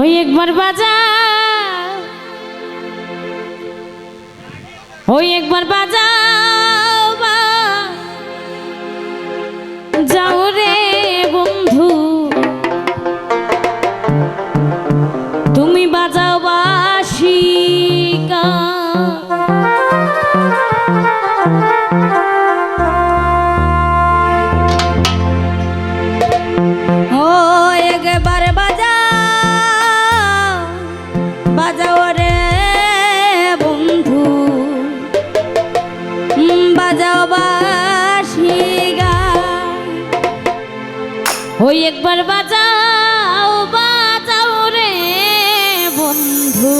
ওই একবার বাজা। ওই একবার বাজা। একবার বাজাও বাজাও রে বন্ধু।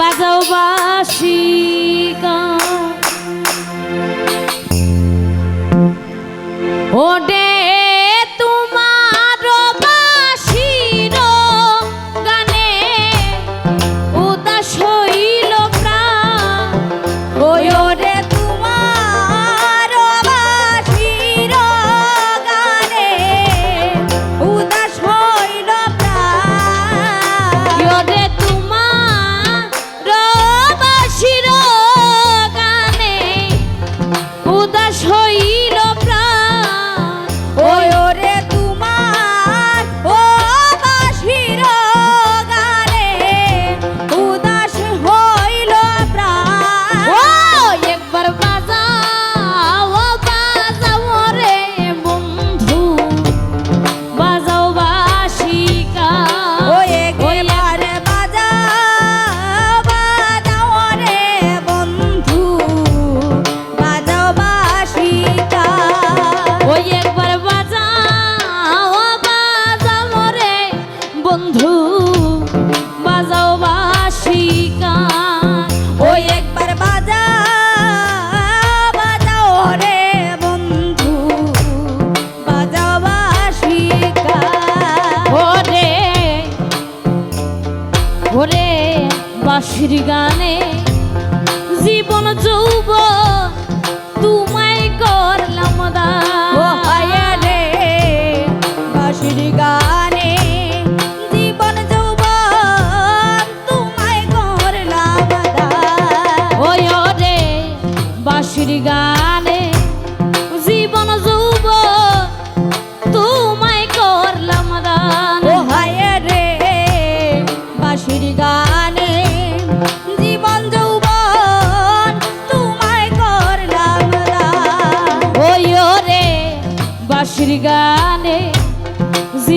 বাজাও বাসি গান ও খুশির গানে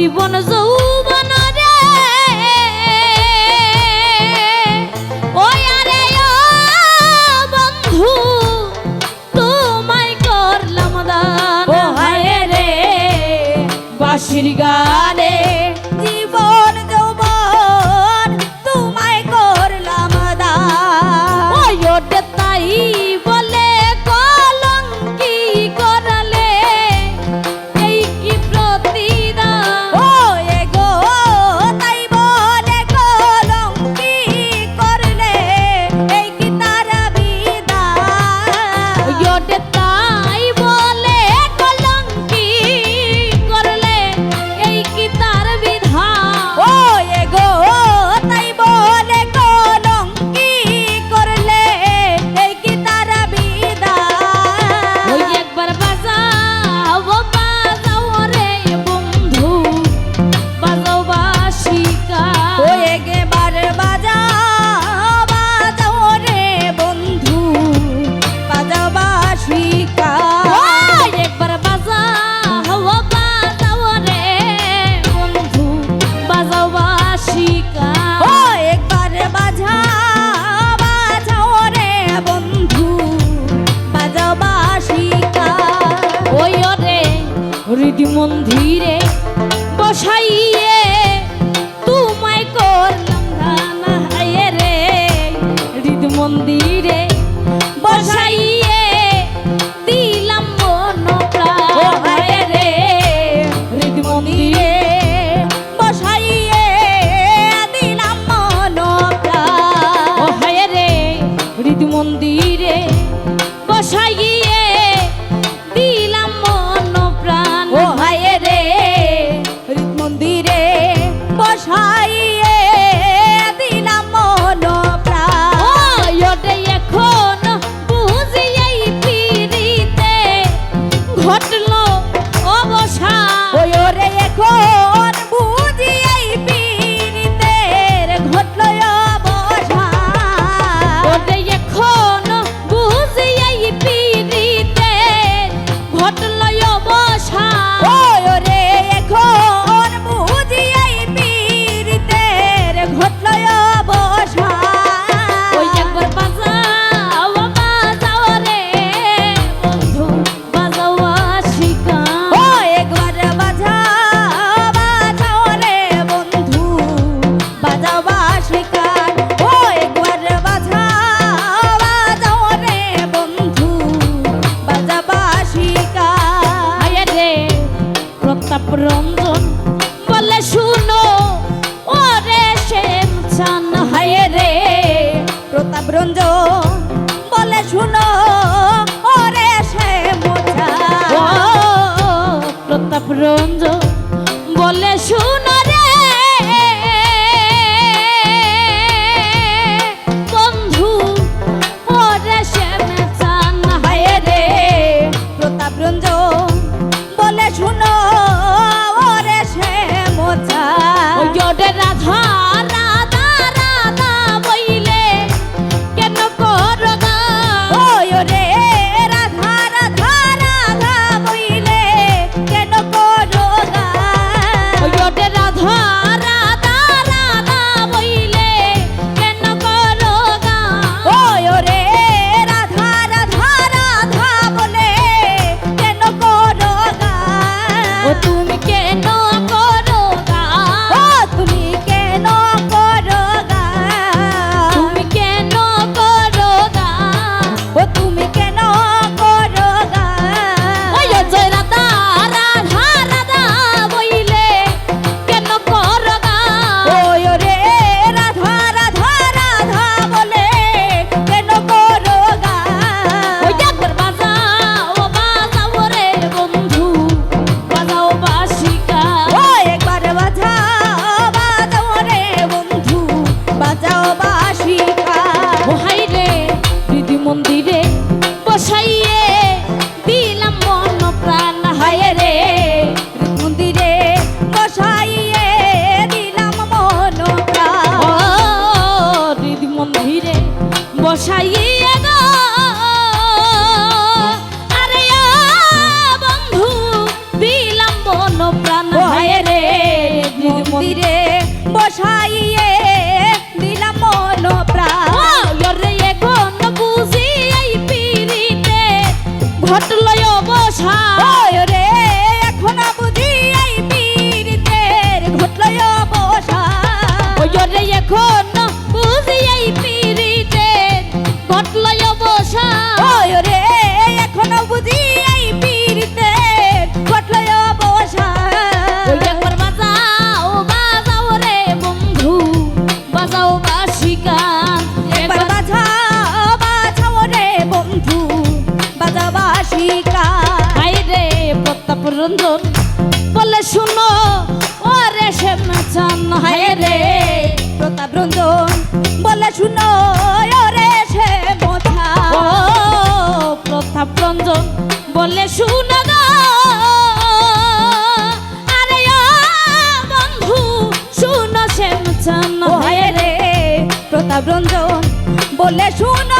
one of those যদি মন্দিরে বসাইয়ে, তোমায় করলাম ধানা রে। হৃদ মন্দিরে বসাইয়ে দিলাম মন হায় রে। হৃদ মন্দিরে বসাইয়ে দিলাম মন হায় রে। হৃদ মন্দিরে বসাইয়ে ব্রঞ্জ বলে শুনো প্রতাপ রঞ্জন। রঞ্জন বলে শুনো, ওরে শ্যাম চান হায় রে। প্রতাপ রঞ্জন বলে শুনো, ওরে শ্যাম প্রতাপ রঞ্জন বলে শুনো গা। আরে বন্ধু, শুনো শ্যাম চান হায় রে। প্রতাপ রঞ্জন বলে শুনো